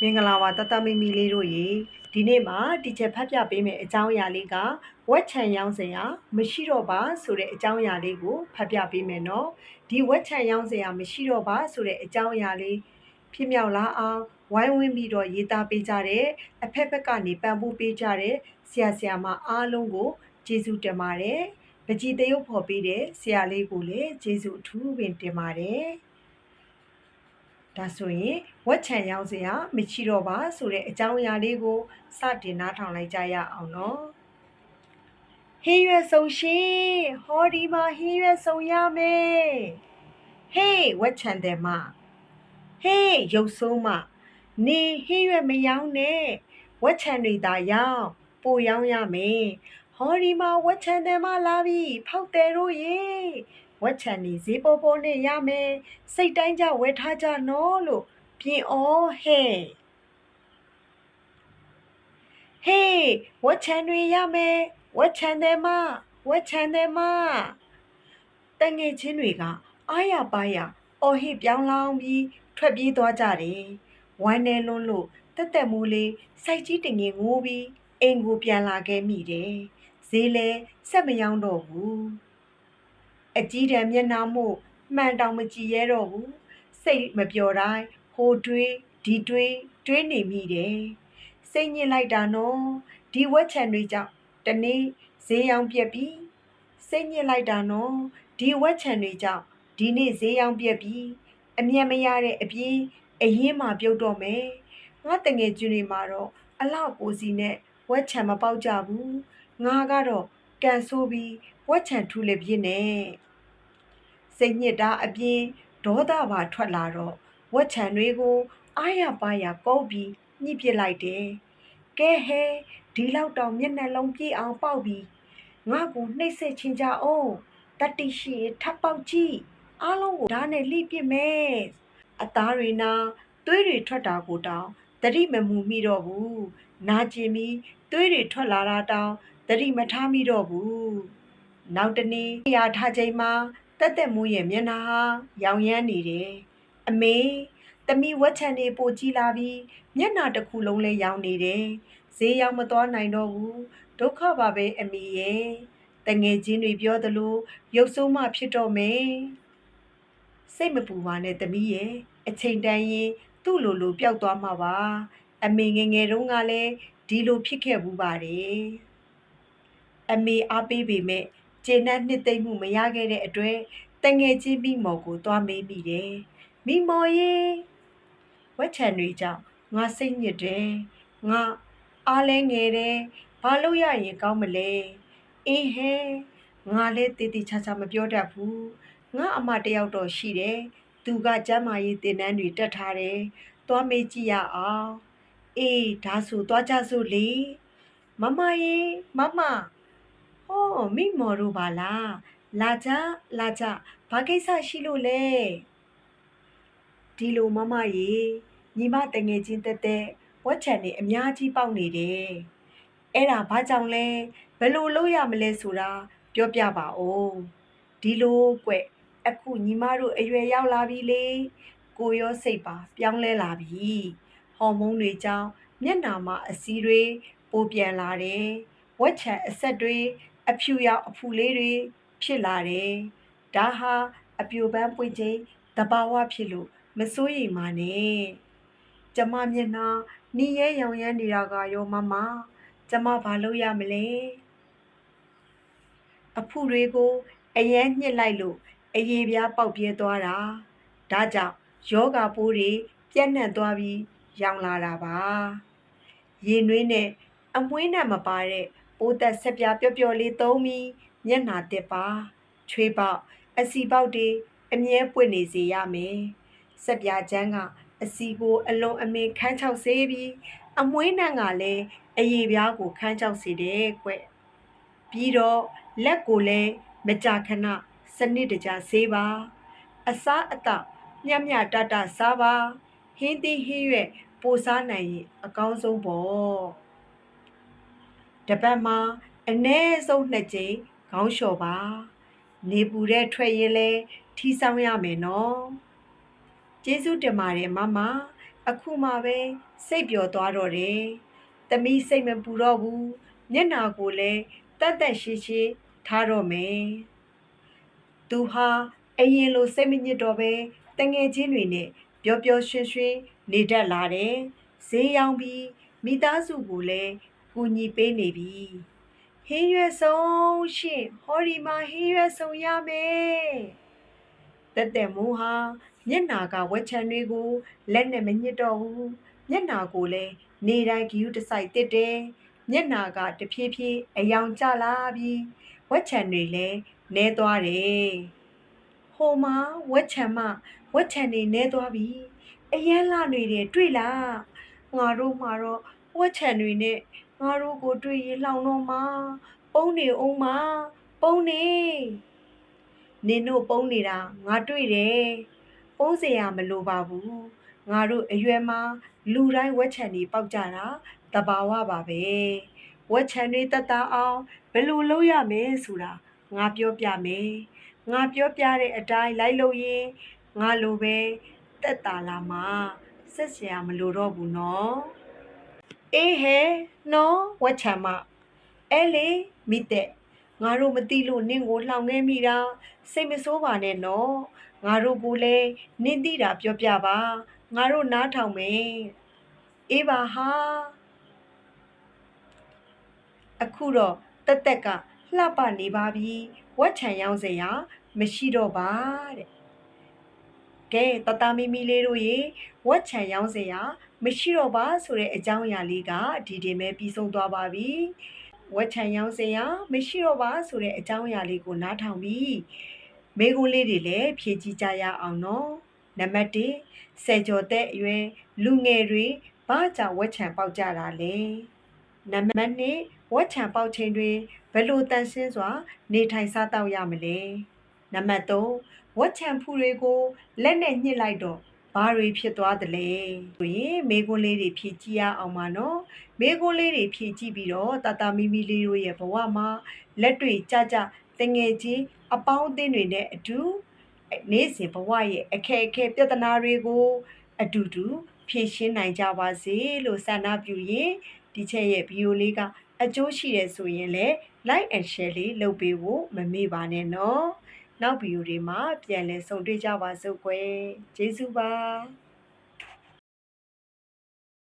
မင်္ဂလာပါတတမီမီလေးတို့ရေဒီနေ့မှာတီချာဖတ်ပြပေးမယ့်အကြောင်းအရာလေးကဝက်ချံရောင်းစရာမရှိတော့ပါဆိုတဲ့အကြောင်းအရာလေးကိုဖတ်ပြပေးမယ်နော်ဒီဝက်ချံရောင်းစရာမရှိတော့ပါဆိုတဲ့အကြောင်းအရာလေးဖြစ်မြောက်လာအောင်ဝိုင်းဝန်းပြီးတော့ရေးသားပေးကြတဲ့အဖက်ဖက်ကနေပံ့ပိုးပေးကြတဲ့ဆရာဆရာမအားလုံးကိုကျေးဇူးတင်ပါတယ်ပကြည်တရုပ်ဖော်ပေးတဲ့ဆရာလေးကိုလည်းကျေးဇူးအထူးပင်တင်ပါတယ် ဒါဆိုရင်ဝက်ချံရောင်းစရာမရှိတော့ပါဆိုတဲ့အကြောင်းအရာလေးကိုစတင်နားထောင်လိုက်ကြရအောင်နော်ဟင်းရွက်ဆုံရှင်ဟောဒီမှာဟင်းရွက်ဆုံရမယ်ဟေးဝက်ချံတယ်မဟေးရုပ်ဆုံးမနေဟင်းရွက်မရောင်းနဲ့ဝက်ချံတွေသာရောင်းပိုရောင်းရမယ်ဟောဒီမှာဝက်ချံတယ်မလာပြီဖောက်တယ်တို့ရေဝ က်ချံနေဈေးပေါ်ပေါ်နဲ့ရမယ်စိတ်တိုင်းကြဝယ်ထားကြနော်လို့ပြင်ဩဟဲ့ဟေးဝက်ချံတွေရမယ်ဝက်ချံတယ်မဝက်ချံတယ်မတငယ်ချင်းတွေကအားရပါးရအော်ဟစ်ပြောင်းလောင်းပြီးထွက်ပြေးသွားကြတယ်ဝမ်းနေလွန်းလို့တက်တက်မိုးလေးစိုက်ကြီးတငယ်ငိုးပြီးအိမ်ကိုပြန်လာခဲ့မိတယ်ဈေးလဲဆက်မယောင်းတော့ဘူး အကြီးတန်းမျက်နှာမို့မှန်တောင်မကြည့်ရတော့ဘူးစိတ်မပျော်တိုင်းဟိုတွေးဒီတွေးတွေးနေမိတယ်စိတ်ညစ်လိုက်တာနော်ဒီဝက်ချံတွေကြောင့်တနေ့ဈေးရောင်းပြက်ပြီစိတ်ညစ်လိုက်တာနော်ဒီဝက်ချံတွေကြောင့်ဒီနေ့ဈေးရောင်းပြက်ပြီအမျက်မရတဲ့အပြင်အရင်မှပြုတ်တော့မယ်ငါတငယ်ကျွန်းတွေမှာတော့အလောက်ကိုစီနဲ့ဝက်ချံမပေါက်ကြဘူးငါကတော့ကန်ဆိုးပြီးဝက်ချံထူလည်းပြင်းနေ စိတ်ညစ်တာအပြင်ဒေါသပါထွက်လာတော့ဝက်ချံတွေကိုအားရပါရကောက်ပြီးညှိပစ်လိုက်တယ်ကဲဟဲဒီလောက်တောင်မျက်နှာလုံးပြေးအောင်ပေါက်ပြီးငါ့ကိုနှိပ်စက်ချင်ကြအောင်တတိရှိရင်ထပ်ပေါက်ကြည့်အားလုံးကိုဓာတ်နဲ့လှိပစ်မယ်အသားတွေနာသွေးတွေထွက်တာကိုတောင်တတိမမူမိတော့ဘူးနာကျင်ပြီးသွေးတွေထွက်လာတာတောင်တတိမထားမိတော့ဘူးနောက်တနေ့ရာထားချိန်မှာ တက်တက်မိုးရဲ့မျက်နှာဟာရောင်ရမ်းနေတယ်အမေတမီဝက်ချန်နေပိုကြီးလာပြီးမျက်နှာတစ်ခုလုံးလဲရောင်နေတယ်ဈေးရောက်မသွားနိုင်တော့ဘူးဒုက္ခပါပဲအမေရဲ့တငယ်ချင်းတွေပြောသလိုရုပ်ဆိုးမှဖြစ်တော့မယ်စိတ်မပူပါနဲ့တမီးရဲ့အချိန်တန်ရင်သူ့လိုလိုပျောက်သွားမှာပါအမေငယ်ငယ်တုန်းကလည်းဒီလိုဖြစ်ခဲ့ဘူးပါတယ်အမေအားပေးပေမဲ့ ကျေနပ်နှစ်သိမ့်မှုမရခဲ့တဲ့အတွက်တငယ်ချင်းမိမော်ကိုသွားမေးမိတယ်မိမော်ရေဝက်ချန်တွေကြောင့်ငါစိတ်ညစ်တယ်ငါအားလဲငယ်တယ်ဘာလို့ရရင်ကောင်းမလဲအေးဟဲငါလည်းတည်တည်ချာချာမပြောတတ်ဘူးငါအမတယောက်တော့ရှိတယ်သူကကျမ်းမာရေးတင်နန်းတွေတက်ထားတယ်သွားမေးကြည့်ရအောင်အေးဒါဆိုသွားကြစို့လေမမရေမမ ဟောမိမော်တို့ပါလားလာကြလာကြဘာကိစ္စရှိလို့လဲဒီလိုမမရေညီမတငယ်ချင်းတက်တက်ဝက်ချန်နေအများကြီးပေါက်နေတယ်အဲ့ဒါဘာကြောင့်လဲဘယ်လိုလုပ်ရမလဲဆိုတာပြောပြပါဦးဒီလိုကွအခုညီမတို့အရွယ်ရောက်လာပြီလေကိုရောစိတ်ပါပြောင်းလဲလာပြီဟော်မုန်းတွေကြောင့်မျက်နှာမှာအစည်းတွေပိုပြန်လာတယ်ဝက်ချံအဆက်တွေ အဖြူရောင်အဖူလေးတွေဖြစ်လာတယ်ဒါဟာအပြိုပန်းပွင့်ခြင်းတဘာဝဖြစ်လို့မစိုးရိမ်ပါနဲ့ကျမမျက်နှာနီးရဲရောင်ရမ်းနေတာကရောမမကျမဘာလုပ်ရမလဲအဖူတွေကိုအယမ်းညှစ်လိုက်လို့အရေပြားပေါက်ပြဲသွားတာဒါကြောင့်ယောဂပိုးတွေပြန့်နှံ့သွားပြီးရောင်လာတာပါရေနွေးနဲ့အမွှေးနဲ့မပါတဲ့ ပိုးသက်ဆက်ပြားပျော့ပျော့လေးသုံးပြီးမျက်နှာတစ်ပါချွေးပေါက်အစီပေါက်တွေအမြဲပွင့်နေစေရမယ်ဆက်ပြားချမ်းကအစီကိုအလွန်အမင်းခန်းချောက်စေပြီးအမွှေးနှံ့ကလည်းအရေပြားကိုခန်းချောက်စေတယ်ကွပြီးတော့လက်ကိုလည်းမကြာခဏစနစ်တကျဆေးပါ အစားအသောက်မျှမျှတတစားပါဟင်းသီးဟင်းရွက်ပိုစားနိုင်ရင်အကောင်းဆုံးပေါ့ တပတ်မှာအနည်းဆုံးနှစ်ကြိမ်ခေါင်းလျှော်ပါနေပူတဲ့ထွက်ရင်လဲထီဆောင်ရမယ်နော်ကျေးဇူးတင်ပါတယ်မမအခုမှပဲစိတ်ပျော်သွားတော့တယ်။သမီးစိတ်မပူတော့ဘူး။မျက်နာကိုလည်းတတ်တတ်ရှိရှိထားတော့မယ်။သူဟာအရင်လိုစိတ်မညစ်တော့ပဲတငယ်ချင်းတွေနဲ့ပျော်ပျော်ရွှင်ရွှင်နေတတ်လာတယ်။ဈေးရောင်းပြီးမိသားစုကိုလည်း ကူညီပေးနေပြီ။ဟင်းရွက်ဆုံးရှင်ဟောဒီမှာဟင်းရွက်ဆုံးရမယ်။တက်တက်မိုးဟာမျက်နာကဝက်ချံတွေကိုလက်နဲ့မညစ်တော့ဘူးမျက်နာကိုလည်းနေတိုင်းဂယူတစိုက်တစ်တယ်မျက်နာကတဖြည်းဖြည်းအယောင်ကျလာပြီးဝက်ချံတွေလည်းနဲသွားတယ်ဟိုမှာဝက်ချံမဝက်ချံတွေနဲသွားပြီအရန်လာနေတယ်တွေ့လားငါတို့မှာတော့ဝက်ချံတွေနဲ့ ငါတို့ကိုတွေ့ရင်လောင်တော့မှာပုံနေအောင်မှာပုံနေနင်တို့ပုံနေတာငါတွေ့တယ်ပုံးเสียမလိုပါဘူးငါတို့အရွယ်မှာလူတိုင်းဝက်ချံတွေပေါက်ကြတာတဘာဝပါပဲဝက်ချံတွေတက်တာအောင်ဘယ်လိုလုပ်ရမလဲဆိုတာငါပြောပြမယ်ငါပြောပြတဲ့အတိုင်းလိုက်လို့ရင်ငါလိုပဲတက်တာလာမှာဆက်เสียမလိုတော့ဘူးနော် အေးဟဲနော်ဝက်ချံမအဲလေမိတဲ့ငါတို့မသိလို့နင့်ကိုလှောင်ခဲ့မိတာစိတ်မဆိုးပါနဲ့နော်ငါတို့ကိုလည်းနင့်သိတာပြောပြပါငါတို့နားထောင်မယ်အေးပါဟာအခုတော့တက်တက်ကလှပနေပါပြီဝက်ချံရောင်းစရာမရှိတော့ပါတဲ့ ကဲတတမီမီလေးတို့ရေဝက်ချံရောင်းစရာမရှိတော့ပါဆိုတဲ့အကြောင်းအရာလေးကဒီဒီမဲ့ပြီးဆုံးသွားပါပြီဝက်ချံရောင်းစရာမရှိတော့ပါဆိုတဲ့အကြောင်းအရာလေးကိုနားထောင်ပြီးမိကုန်းလေးတွေလည်းဖြည့်ကြည့်ကြရအောင်နော်နံပါတ်1ဆယ်ကျော်သက်အရွယ်လူငယ်တွေဘာကြောင့်ဝက်ချံပေါက်ကြတာလဲနံပါတ်2ဝက်ချံပေါက်ချိန်တွင်ဘယ်လိုတန်ရှင်းစွာ နေထိုင်စားတောက်ရမလဲနံပါတ်3 ဝက်ချံဖူတွေကိုလက်နဲ့ညှစ်လိုက်တော့ဘာတွေဖြစ်သွားသလဲဆိုရင်မေကွန်းလေးတွေဖြည့်ကြည့်ရအောင်ပါနော်မေကွန်းလေးတွေဖြည့်ကြည့်ပြီးတော့တာတာမီမီလေးတို့ရဲ့ဘဝမှာလက်တွေကြကြတငယ်ချင်းအပေါင်းအသင်းတွေနဲ့အတူနေ့စဉ်ဘဝရဲ့အခက်အခဲပြဿနာတွေကို အတူတူဖြေရှင်းနိုင်ကြပါစေလို့ဆန္ဒပြုရင်ဒီချက်ရဲ့ဗီဒီယိုလေးကအကျိုးရှိတယ်ဆိုရင်လည်း like and share လေးလုပ်ပေးဖို့မမေ့ပါနဲ့နော် နောက်ဗီဒီယိုတွေမှာပြန်လည်ဆုံတွေ့ကြပါစို့ကွယ်ကျေးဇူးပါ